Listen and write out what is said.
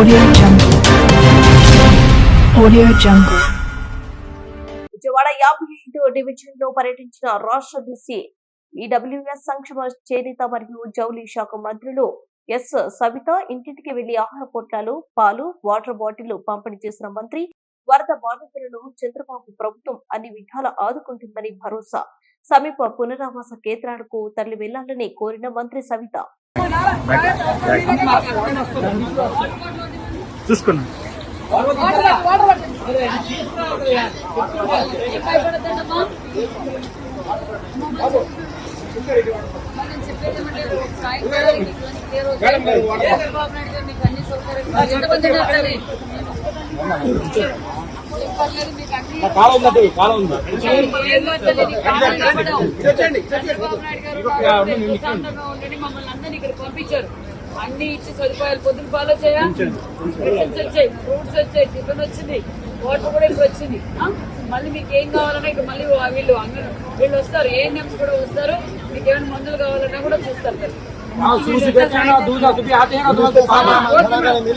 Audio Jungle. Audio Jungle. Vijayawada యాభై ఐదు డివిజన్లో పర్యటించిన రాష్ట్ర దిశి ఈడబ్ల్యూఎస్ సంక్షేమ చేనేత మరియు జౌలి శాఖ మంత్రులు ఎస్ సవిత ఇంటింటికి వెళ్ళి ఆహార పొట్లాలు పాలు వాటర్ బాటిల్ పంపిణీ చేసిన మంత్రి వరద బాధితులను చంద్రబాబు ప్రభుత్వం అన్ని విధాల ఆదుకుంటుందని భరోసా సమీప పునరావాస కేంద్రాలకు తరలి వెళ్ళాలని కోరిన మంత్రి సవిత చూసుకున్నా. కాలం ఉంది కాలం. చంద్రబాబు నాయుడు గారు ఉండండి. మమ్మల్ని అందరినీ ఇక్కడ పంపించారు. అన్ని ఇచ్చి సదుపాయాలు పొద్దున పాలు వచ్చాయా? టిఫిన్స్ వచ్చాయి ఫ్రూట్స్ వచ్చాయి టిఫిన్ వచ్చింది వాటర్ కూడా ఇప్పుడు వచ్చింది? మళ్ళీ మీకు ఏం కావాలన్నా ఇక్కడ మళ్ళీ వీళ్ళు వీళ్ళు వస్తారు ఏఎన్ఎంస్ కూడా వస్తారు మీకు ఏమైనా మందులు కావాలన్నా కూడా చూస్తారు